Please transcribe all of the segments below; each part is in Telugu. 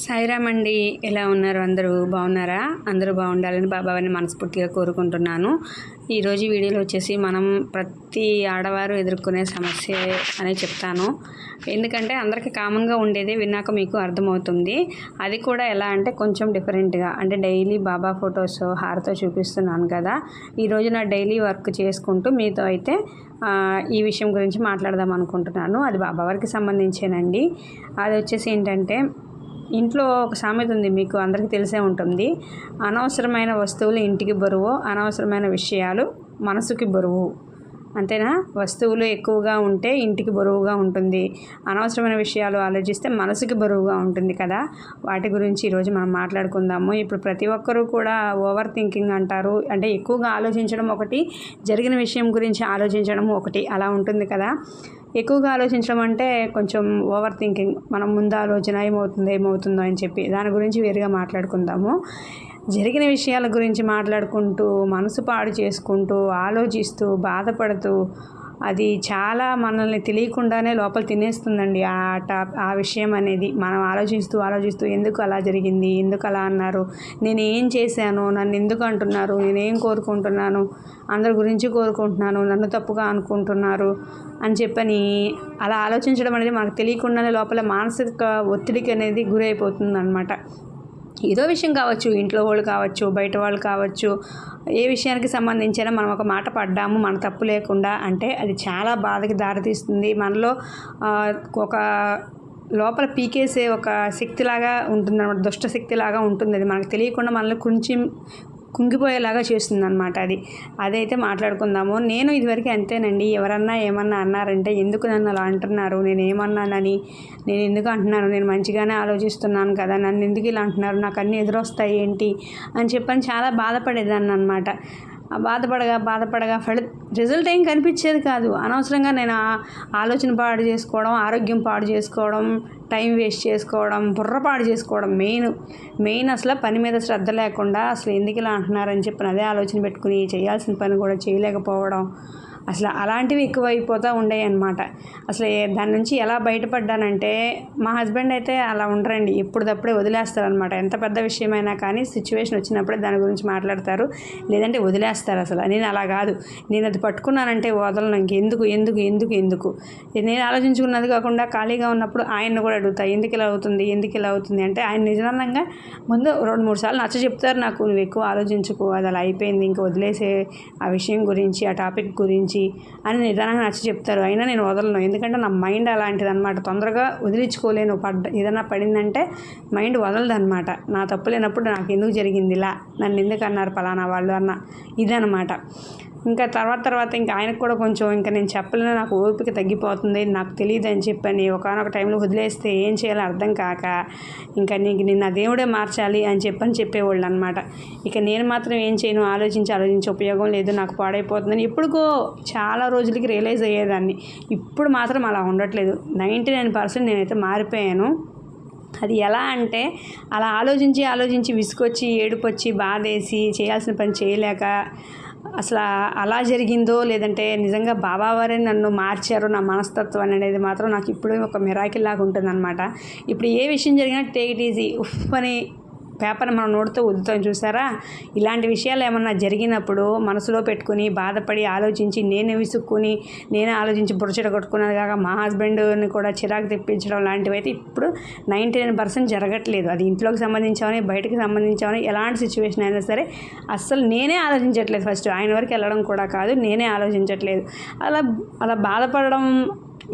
సాయిరామ్ అండి ఎలా ఉన్నారు? అందరూ బాగున్నారా? అందరూ బాగుండాలని బాబాని మనస్ఫూర్తిగా కోరుకుంటున్నాను. ఈరోజు వీడియోలో వచ్చేసి మనం ప్రతి ఆడవారు ఎదుర్కొనే సమస్య అని చెప్తాను. ఎందుకంటే అందరికీ కామన్గా ఉండేది విన్నాక మీకు అర్థమవుతుంది. అది కూడా ఎలా అంటే కొంచెం డిఫరెంట్గా. అంటే డైలీ బాబా ఫొటోస్ హారతో చూపిస్తున్నాను కదా. ఈరోజు నా డైలీ వర్క్ చేసుకుంటూ మీతో అయితే ఈ విషయం గురించి మాట్లాడదాం అనుకుంటున్నాను. అది బాబా వారికి సంబంధించేనండి. అది వచ్చేసి ఏంటంటే ఇంట్లో ఒక సామెత ఉంది మీకు అందరికీ తెలిసే ఉంటుంది. అనవసరమైన వస్తువులు ఇంటికి బరువు అనవసరమైన విషయాలు మనసుకి బరువు. అంతేనా? వస్తువులు ఎక్కువగా ఉంటే ఇంటికి బరువుగా ఉంటుంది. అనవసరమైన విషయాలు ఆలోచిస్తే మనసుకి బరువుగా ఉంటుంది కదా? వాటి గురించి ఈరోజు మనం మాట్లాడుకుందాము. ఇప్పుడు ప్రతి ఒక్కరూ కూడా ఓవర్ థింకింగ్ అంటారు. అంటే ఎక్కువగా ఆలోచించడం ఒకటి జరిగిన విషయం గురించి ఆలోచించడం ఒకటి. అలా ఉంటుంది కదా? ఎక్కువగా ఆలోచించడం అంటే కొంచెం ఓవర్ థింకింగ్. మనం ముందు ఆలోచన ఏమవుతుందో ఏమవుతుందో అని చెప్పి దాని గురించి వేరుగా మాట్లాడుకుందాము. జరిగిన విషయాల గురించి మాట్లాడుకుంటూ మనసు పాడు చేసుకుంటూ ఆలోచిస్తూ బాధపడుతూ అది చాలా మనల్ని తెలియకుండానే లోపల తినేస్తుందండి ఆ టాప్ ఆ విషయం అనేది. మనం ఆలోచిస్తూ ఆలోచిస్తూ ఎందుకు అలా జరిగింది? ఎందుకు అలా అన్నారు? నేను ఏం చేశాను? నన్ను ఎందుకు అంటున్నారు? నేనేం కోరుకుంటున్నాను? అందరి గురించి కోరుకుంటున్నాను? నన్ను తప్పుగా అనుకుంటున్నారు? అని చెప్పని అలా ఆలోచించడం అనేది మనకు తెలియకుండానే లోపల మానసిక ఒత్తిడికి అనేది గురైపోతుంది అనమాట ఏదో విషయం కావచ్చు ఇంట్లో వాళ్ళు కావచ్చు బయట వాళ్ళు కావచ్చు ఏ విషయానికి సంబంధించినా మనం ఒక మాట పడ్డాము మన తప్పు లేకుండా అంటే అది చాలా బాధకి దారితీస్తుంది. మనలో ఒక లోపల పీకేసే ఒక శక్తిలాగా ఉంటుంది అనమాట దుష్ట శక్తిలాగా ఉంటుంది అది మనకు తెలియకుండా మనల్ని కొంచెం కుంగిపోయేలాగా చేస్తుంది అనమాట అది. అదైతే మాట్లాడుకుందాము. నేను ఇదివరకు అంతేనండి. ఎవరన్నా ఏమన్నా అన్నారంటే ఎందుకు నన్ను అలా అంటున్నారు? నేను ఏమన్నానని నేను ఎందుకు అంటున్నాను నేను మంచిగానే ఆలోచిస్తున్నాను కదా. నన్ను ఎందుకు ఇలా అంటున్నారు? నాకు అన్నీ ఎదురొస్తాయి ఏంటి? అని చెప్పని చాలా బాధపడేదాన్ని అనమాట బాధపడగా బాధపడగా ఫలి రిజల్ట్ ఏం కనిపించేది కాదు. అనవసరంగా నేను ఆలోచన పాడు చేసుకోవడం ఆరోగ్యం పాడు చేసుకోవడం టైం వేస్ట్ చేసుకోవడం బుర్ర పాడు చేసుకోవడం మెయిన్. మెయిన్ అసలు పని మీద శ్రద్ధ లేకుండా అసలు ఎందుకు ఇలా అంటున్నారని చెప్పి అదే ఆలోచన పెట్టుకుని చేయాల్సిన పని కూడా చేయలేకపోవడం. అసలు అలాంటివి ఎక్కువైపోతూ ఉండేవి అనమాట అసలు దాని నుంచి ఎలా బయటపడ్డానంటే మా హస్బెండ్ అయితే అలా ఉండరండి. ఎప్పుడప్పుడే వదిలేస్తారనమాట ఎంత పెద్ద విషయమైనా కానీ సిచ్యువేషన్ వచ్చినప్పుడే దాని గురించి మాట్లాడతారు. లేదంటే వదిలేస్తారు అసలు. నేను అలా కాదు. నేను అది పట్టుకున్నానంటే వదలను. ఇంకెందుకు ఎందుకు ఎందుకు ఎందుకు? నేను ఆలోచించుకున్నది కాకుండా ఖాళీగా ఉన్నప్పుడు ఆయన్ని కూడా అడుగుతా ఎందుకు ఇలా అవుతుంది? ఎందుకు ఇలా అవుతుంది? అంటే ఆయన నిజానంగా ముందు రెండు మూడు సార్లు నచ్చ చెప్తారు నాకు నువ్వు ఎక్కువ ఆలోచించుకో. అది అలా అయిపోయింది. ఇంకా వదిలేసే ఆ విషయం గురించి ఆ టాపిక్ గురించి అని నిదానంగా నచ్చి చెప్తారు. అయినా నేను వదలను. ఎందుకంటే నా మైండ్ అలాంటిది అనమాట తొందరగా వదిలించుకోలేను. పడ్డ ఏదైనా పడిందంటే మైండ్ వదలదనమాట నా తప్పు లేనప్పుడు నాకు ఎందుకు జరిగింది ఇలా నన్ను ఎందుకు అన్నారు పలానా వాళ్ళు అన్న ఇదనమాట ఇంకా తర్వాత తర్వాత ఇంకా ఆయనకు కూడా కొంచెం ఇంకా నేను చెప్పలేను నాకు ఓపిక తగ్గిపోతుంది నాకు తెలియదు అని చెప్పని ఒకనొక టైంలో వదిలేస్తే ఏం చేయాలో అర్థం కాక ఇంకా నీకు నిన్న దేవుడే మార్చాలి అని చెప్పని చెప్పేవాళ్ళు అనమాట ఇక నేను మాత్రం ఏం చేయను ఆలోచించి ఆలోచించి ఉపయోగం లేదు నాకు పాడైపోతుందని ఎప్పుడుకో చాలా రోజులకి రియలైజ్ అయ్యేదాన్ని. ఇప్పుడు మాత్రం అలా ఉండట్లేదు. నైంటీ నైన్ పర్సెంట్ నేనైతే మారిపోయాను. అది ఎలా అంటే అలా ఆలోచించి ఆలోచించి విసుకొచ్చి ఏడుపొచ్చి బాధేసి చేయాల్సిన పని చేయలేక అసలు అలా జరిగిందో లేదంటే నిజంగా బాబావారే నన్ను మార్చారు నా మనస్తత్వం అనేది మాత్రం నాకు ఇప్పుడు ఒక మిరాకిల్ లాగా ఉంటుందన్నమాట. ఇప్పుడు ఏ విషయం జరిగినా టేక్ ఇట్ ఈజీ ఉఫ్ అని పేపర్ని మనం నోటితో ఉద్దుతాం చూసారా? ఇలాంటి విషయాలు ఏమన్నా జరిగినప్పుడు మనసులో పెట్టుకుని బాధపడి ఆలోచించి నేను విసుక్కుని నేనే ఆలోచించి బుర్రచెడ కొట్టుకున్నది కాక మా హస్బెండ్ని కూడా చిరాకు తెప్పించడం లాంటివి అయితే ఇప్పుడు నైంటీ నైన్ పర్సెంట్ జరగట్లేదు. అది ఇంట్లోకి సంబంధించామని బయటకు సంబంధించామని ఎలాంటి సిచ్యువేషన్ అయినా సరే అస్సలు నేనే ఆలోచించట్లేదు ఫస్ట్. ఆయన వరకు వెళ్ళడం కూడా కాదు నేనే ఆలోచించట్లేదు. అలా అలా బాధపడడం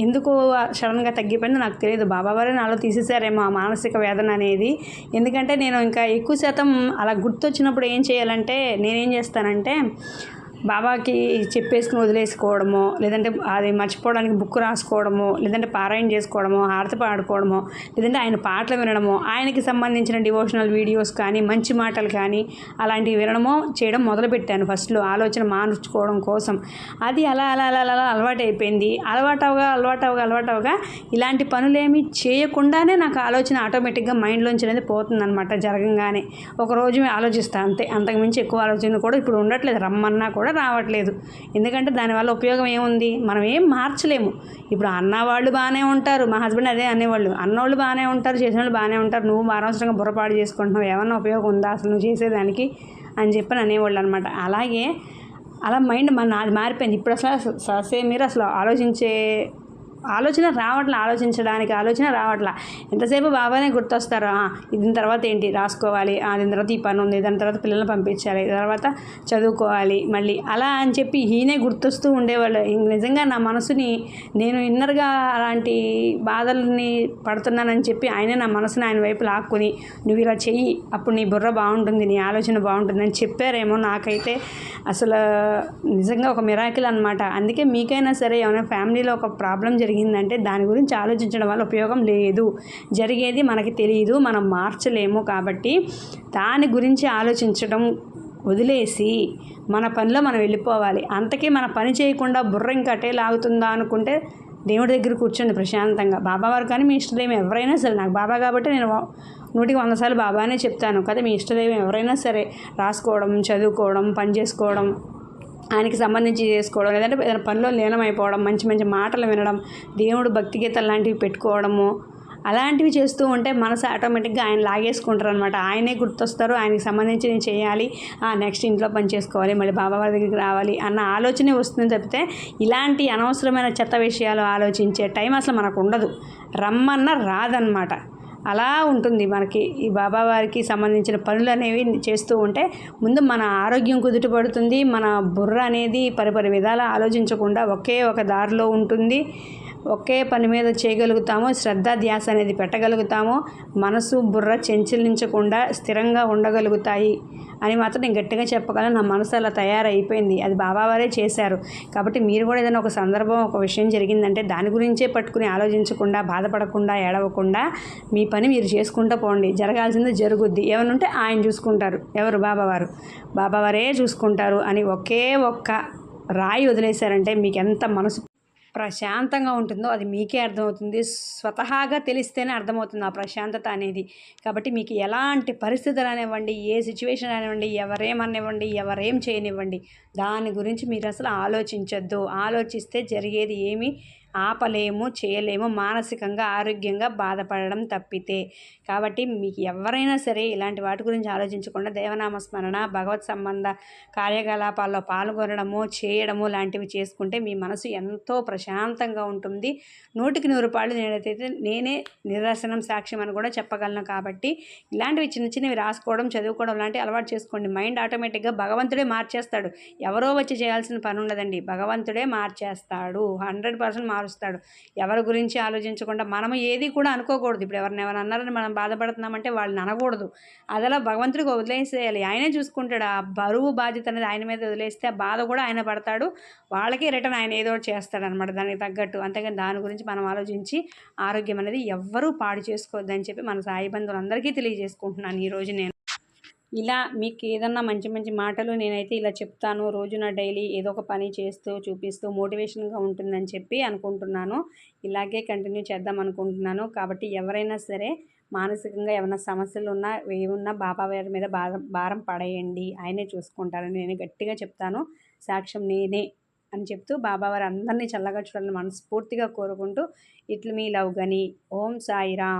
ఎందుకు సడన్గా తగ్గిపోయిందో నాకు తెలియదు. బాబావారే నాలో తీసేసారేమో ఆ మానసిక వేదన అనేది. ఎందుకంటే నేను ఇంకా ఎక్కువ శాతం అలా గుర్తొచ్చినప్పుడు ఏం చేయాలంటే నేనేం చేస్తానంటే బాబాకి చెప్పేసుకుని వదిలేసుకోవడమో లేదంటే అది మర్చిపోవడానికి బుక్ రాసుకోవడమో లేదంటే పారాయణ చేసుకోవడమో హారతి పాడుకోవడమో లేదంటే ఆయన పాటలు వినడమో ఆయనకి సంబంధించిన డివోషనల్ వీడియోస్ కానీ మంచి మాటలు కానీ అలాంటివి వినడమో చేయడం మొదలుపెట్టాను ఫస్ట్లో. ఆలోచన మార్చుకోవడం కోసం. అది అలా అలా అలా అలా అలవాటు అయిపోయింది అలవాటు అవగా అలవాటు అవగా అలవాటు అవగా ఇలాంటి పనులేమి చేయకుండానే నాకు ఆలోచన ఆటోమేటిక్గా మైండ్లోంచి అనేది పోతుందన్నమాట జరగంగానే. ఒక రోజు ఆలోచిస్తాను అంతే. అంతకుమించి ఎక్కువ ఆలోచన కూడా ఇప్పుడు ఉండట్లేదు. రమ్మన్నా కూడా కూడా రావట్లేదు. ఎందుకంటే దానివల్ల ఉపయోగం ఏముంది? మనం ఏం మార్చలేము. ఇప్పుడు అన్న వాళ్ళు బాగానే ఉంటారు. మా హస్బెండ్ అదే అనేవాళ్ళు. అన్నోళ్ళు బాగానే ఉంటారు చేసిన వాళ్ళు బాగానే ఉంటారు. నువ్వు అనవసరంగా బుర్రపాటు చేసుకుంటున్నావు. ఏమన్నా ఉపయోగం ఉందా? అసలు నువ్వు చేసేదానికి అని చెప్పి అనేవాళ్ళు అనమాట అలాగే అలా మైండ్ మన నాది మారిపోయింది. ఇప్పుడు అసలు ససే మీరు అసలు ఆలోచించే ఆలోచన రావట్లే ఆలోచించడానికి ఆలోచన రావట్లా. ఎంతసేపు బాబానే గుర్తొస్తారు దీని తర్వాత ఏంటి రాసుకోవాలి దీని తర్వాత ఈ పని ఉంది దాని తర్వాత పిల్లల్ని పంపించాలి తర్వాత చదువుకోవాలి మళ్ళీ అలా అని చెప్పి ఈయనే గుర్తొస్తూ ఉండేవాళ్ళు. నిజంగా నా మనసుని నేను ఇన్నర్గా అలాంటి బాధల్ని పడుతున్నానని చెప్పి ఆయనే నా మనసుని ఆయన వైపు లాక్కుని నువ్వు ఇలా చెయ్యి అప్పుడు నీ బుర్ర బాగుంటుంది నీ ఆలోచన బాగుంటుంది అని చెప్పారేమో నాకైతే అసలు నిజంగా ఒక మిరాకిల్ అనమాట అందుకే మీకైనా సరే ఏమైనా ఫ్యామిలీలో ఒక ప్రాబ్లం జరిగిందంటే దాని గురించి ఆలోచించడం వల్ల ఉపయోగం లేదు. జరిగేది మనకి తెలియదు మనం మార్చలేము కాబట్టి దాని గురించి ఆలోచించడం వదిలేసి మన పనిలో మనం వెళ్ళిపోవాలి. అంతకీ మన పని చేయకుండా బుర్ర ఇంకా అటే లాగుతుందా అనుకుంటే దేవుడి దగ్గర కూర్చోండి ప్రశాంతంగా. బాబా వారు కానీ మీ ఇష్టదేవం ఎవరైనా సరే నాకు బాబా కాబట్టి నేను నూటికి వంద సార్లు బాబానే చెప్తాను. కదా మీ ఇష్టదేవం ఎవరైనా సరే రాసుకోవడం చదువుకోవడం పని చేసుకోవడం ఆయనకి సంబంధించి చేసుకోవడం లేదంటే ఏదైనా పనిలో లీనమైపోవడం మంచి మంచి మాటలు వినడం దేవుడు భక్తి గీతలు లాంటివి పెట్టుకోవడము అలాంటివి చేస్తూ ఉంటే మనసు ఆటోమేటిక్గా ఆయన లాగేసుకుంటారు అనమాట ఆయనే గుర్తొస్తారు ఆయనకి సంబంధించి నేను చేయాలి నెక్స్ట్ ఇంట్లో పని చేసుకోవాలి మళ్ళీ బాబావారి దగ్గరికి రావాలి అన్న ఆలోచనే వస్తుంది తప్పితే ఇలాంటి అనవసరమైన చెత్త విషయాలు ఆలోచించే టైం అసలు మనకు ఉండదు. రమ్మన్న రాదనమాట అలా ఉంటుంది మనకి. ఈ బాబావారికి సంబంధించిన పనులు అనేవి చేస్తూ ఉంటే ముందు మన ఆరోగ్యం కుదుటపడుతుంది మన బుర్ర అనేది పరిపరి విధాలు ఆలోచించకుండా ఒకే ఒక దారిలో ఉంటుంది. ఒకే పని మీద చేయగలుగుతామో శ్రద్ధ ధ్యాస అనేది పెట్టగలుగుతామో మనసు బుర్ర చెంచలించకుండా స్థిరంగా ఉండగలుగుతాయి అని మాత్రం నేను గట్టిగా చెప్పగలను. నా మనసు అలా తయారైపోయింది. అది బాబావారే చేశారు. కాబట్టి మీరు కూడా ఏదైనా ఒక సందర్భం ఒక విషయం జరిగిందంటే దాని గురించే పట్టుకుని ఆలోచించకుండా బాధపడకుండా ఏడవకుండా మీ పని మీరు చేసుకుంటూ పోండి. జరగాల్సింది జరుగుద్ది. ఏమైనా ఉంటే ఆయన చూసుకుంటారు. ఎవరు? బాబావారు బాబావారే చూసుకుంటారు అని ఒకే ఒక్క రాయి వదిలేశారంటే మీకు ఎంత మనసు ప్రశాంతంగా ఉంటుందో అది మీకే అర్థమవుతుంది. స్వతహాగా తెలిస్తేనే అర్థమవుతుంది ఆ ప్రశాంతత అనేది. కాబట్టి మీకు ఎలాంటి పరిస్థితులు అనివ్వండి ఏ సిచ్యువేషన్ అనివ్వండి ఎవరేమనివ్వండి ఎవరేం చేయనివ్వండి దాని గురించి మీరు అసలు ఆలోచించొద్దు. ఆలోచిస్తే జరిగేది ఏమీ ఆపలేము చేయలేము మానసికంగా ఆరోగ్యంగా బాధపడడం తప్పితే. కాబట్టి మీకు ఎవరైనా సరే ఇలాంటి వాటి గురించి ఆలోచించకుండా దేవనామ స్మరణ భగవత్ సంబంధ కార్యకలాపాల్లో పాల్గొనడము చేయడము లాంటివి చేసుకుంటే మీ మనసు ఎంతో ప్రశాంతంగా ఉంటుంది. నూటికి నూరు రూపాయలు నేనైతే నేనే నిదర్శనం సాక్ష్యం అని కూడా చెప్పగలను. కాబట్టి ఇలాంటివి చిన్న చిన్నవి రాసుకోవడం చదువుకోవడం లాంటివి అలవాటు చేసుకోండి. మైండ్ ఆటోమేటిక్గా భగవంతుడే మార్చేస్తాడు. ఎవరో వచ్చి చేయాల్సిన పని ఉండదండి. భగవంతుడే మార్చేస్తాడు. హండ్రెడ్ పర్సెంట్ మారుస్తాడు ఎవరి గురించి ఆలోచించకుండా మనము ఏది కూడా అనుకోకూడదు. ఇప్పుడు ఎవరిని ఎవరు అన్నారని మనం బాధపడుతున్నామంటే వాళ్ళని అనకూడదు. అదలా భగవంతుడికి వదిలేసేయాలి ఆయనే చూసుకుంటాడు. ఆ బరువు బాధ్యత అనేది ఆయన మీద వదిలేస్తే ఆ బాధ కూడా ఆయన పడతాడు. వాళ్ళకి రిటర్న్ ఆయన ఏదో చేస్తాడు అనమాట దానికి తగ్గట్టు. అంతేగాని దాని గురించి మనం ఆలోచించి ఆరోగ్యం అనేది ఎవ్వరూ పాడు చేసుకోవద్దని చెప్పి మన సాయి బంధువులందరికీ తెలియజేసుకుంటున్నాను. ఈరోజు నేను ఇలా మీకు ఏదన్నా మంచి మంచి మాటలు నేనైతే ఇలా చెప్తాను. రోజున డైలీ ఏదో ఒక పని చేస్తూ చూపిస్తూ మోటివేషన్గా ఉంటుందని చెప్పి అనుకుంటున్నాను. ఇలాగే కంటిన్యూ చేద్దాం అనుకుంటున్నాను. కాబట్టి ఎవరైనా సరే మానసికంగా ఏమైనా సమస్యలు ఉన్నా ఏమున్నా బాబా వారి మీద భారం భారం పడేయండి. ఆయనే చూసుకుంటారని నేను గట్టిగా చెప్తాను. సాక్ష్యం నేనే అని చెప్తూ బాబావారు అందరినీ చల్లగా చూడాలని మనస్ఫూర్తిగా కోరుకుంటూ ఇట్లు మీ లవ్ గని. ఓం సాయిరామ్.